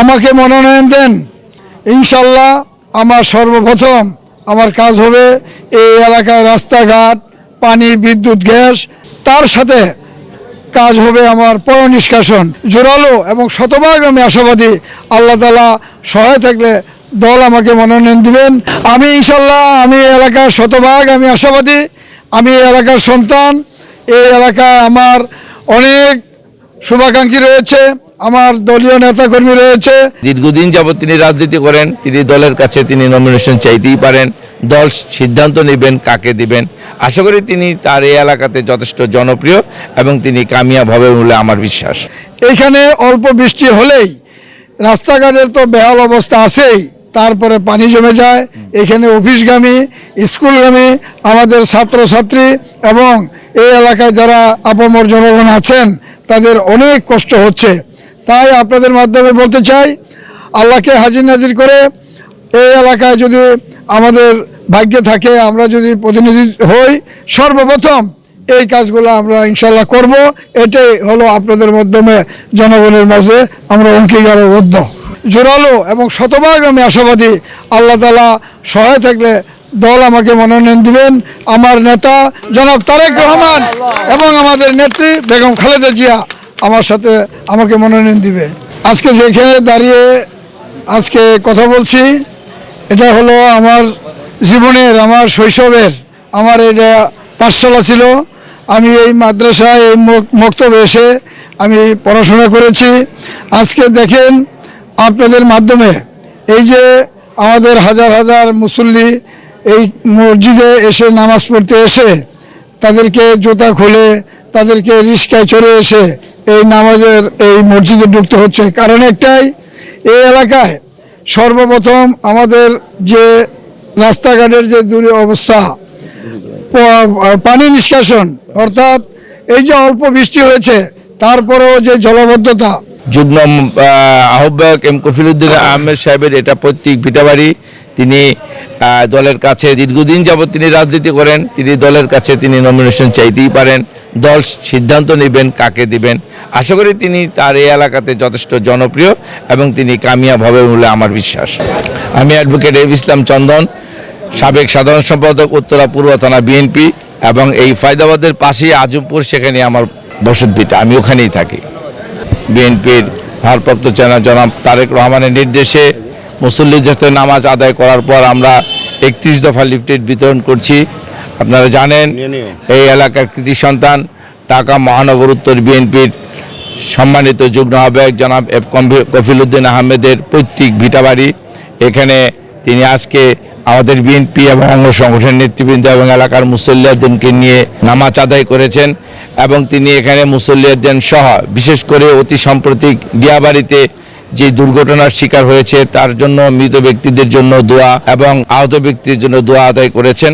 আমাকে মনোনয়ন দেন, ইনশাল্লাহ আমার সর্বপ্রথম আমার কাজ হবে এই এলাকায় রাস্তাঘাট, পানি, বিদ্যুৎ, গ্যাস, তার সাথে কাজ হবে আমার পর নিষ্কাশন জোরালো এবং শতভাগ আমি আশাবাদী আল্লাহ তালা সহায় থাকলে দল আমাকে মনোনয়ন দিবেন। আমি ইনশাল্লাহ আমি এলাকার শতভাগ, আমি আশাবাদী, আমি এলাকার সন্তান, এই এলাকায় আমার অনেক শুভাকাঙ্ক্ষী রয়েছে আমার দলীয় নেতাকর্মী রয়েছে। দীর্ঘদিন যাবৎ তিনি রাজনীতি করেন তিনি দলের কাছে তিনি নমিনেশন চাইতেই পারেন দল সিদ্ধান্ত নেবেন কাকে দিবেন। আশা করি তিনি তার এই এলাকাতে যথেষ্ট জনপ্রিয় এবং তিনি কামিয়াব হবে বলে আমার বিশ্বাস। এইখানে অল্প বৃষ্টি হলেই রাস্তাঘাটের তো বেহাল অবস্থা আছেই। তারপরে পানি জমে যায়। এখানে অফিসগামী, স্কুলগামী, আমাদের ছাত্রছাত্রী এবং এই এলাকায় যারা আপামর জনগণ আছেন, তাদের অনেক কষ্ট হচ্ছে। তাই আপনাদের মাধ্যমে বলতে চাই, আল্লাহকে হাজির নাজির করে এই এলাকায় যদি আমাদের ভাগ্যে থাকে, আমরা যদি প্রতিনিধি হই, সর্বপ্রথম এই কাজগুলো আমরা ইনশাল্লাহ করব। এটাই হলো আপনাদের মাধ্যমে জনগণের মাঝে আমরা অঙ্গীকারবদ্ধ। জোরালো এবং শতভাগ আমি আশাবাদী আল্লাহ তালা সহায় থাকলে দল আমাকে মনোনয়ন দিবেন। আমার নেতা জনাব তারেক রহমান এবং আমাদের নেত্রী বেগম খালেদা জিয়া আমার সাথে আমাকে মনোনয়ন দিবে। আজকে যেখানে দাঁড়িয়ে আজকে কথা বলছি, এটা হলো আমার জীবনের, আমার শৈশবের, আমার এটা পাঠশালা ছিল। আমি এই মাদ্রাসায় এই মক- মক্তবে এসে আমি পড়াশোনা করেছি। আজকে দেখেন আপনাদের মাধ্যমে এই যে আমাদের হাজার হাজার মুসল্লি এই মসজিদে এসে নামাজ পড়তে এসে তাদেরকে জুতা খুলে, তাদেরকে রিস্কায় চড়ে এসে এই নামাজের, এই মসজিদে ঢুকতে হচ্ছে। কারণ একটাই, এই এলাকায় সর্বপ্রথম আমাদের যে রাস্তাঘাটের যে দূরে অবস্থা পানি নিষ্কাশন, অর্থাৎ এই যে অল্প বৃষ্টি হয়েছে, তারপরেও যে জলবদ্ধতা যুগ্ম আহ, আহ্বায়ক এম কফিলুদ্দিন আহমেদ সাহেবের এটা পৈতৃক ভিটাবাড়ি। তিনি দলের কাছে দীর্ঘদিন যাবৎ তিনি রাজনীতি করেন তিনি দলের কাছে তিনি নমিনেশন চাইতেই পারেন। দল সিদ্ধান্ত নেবেন কাকে দিবেন। আশা করি তিনি তার এই এলাকাতে যথেষ্ট জনপ্রিয় এবং তিনি কামিয়াব হবে বলে আমার বিশ্বাস। আমি অ্যাডভোকেট এফ ইসলাম চন্দন সাবেক সাধারণ সম্পাদক উত্তরা পূর্ব থানা বিএনপি এবং এই ফায়দাবাদের পাশেই আজমপুর সেখানে আমার বসতভিটা। আমি ওখানেই থাকি। বিএনপির ভারপ্রাপ্ত চেয়ারম্যান জনাব তারেক রহমানের নির্দেশে মুসল্লি জাস্তে নামাজ আদায় করার পর আমরা একত্রিশ দফা লিফটেড বিতরণ করছি। আপনারা জানেন এই এলাকার কৃতি সন্তান ঢাকা মহানগর উত্তর বিএনপির সম্মানিত যুগ্ম আহ্বায়ক জনাব এফ কমফি- কফিলউদ্দিন আহমেদের পৈতৃক ভিটাবাড়ি। এখানে তিনি আজকে আমাদের বিএনপি এবং অঙ্গ সংগঠনের নেতৃবৃন্দ এবং এলাকার মুসল্লিয়াদ্দিনকে নিয়ে নামাজ আদায় করেছেন এবং তিনি এখানে মুসল্লিয়াদ্দিন সহ, বিশেষ করে অতি সাম্প্রতিক ডিয়াবাড়িতে যে দুর্ঘটনার শিকার হয়েছে, তার জন্য মৃত ব্যক্তিদের জন্য দোয়া এবং আহত ব্যক্তির জন্য দোয়া আদায় করেছেন।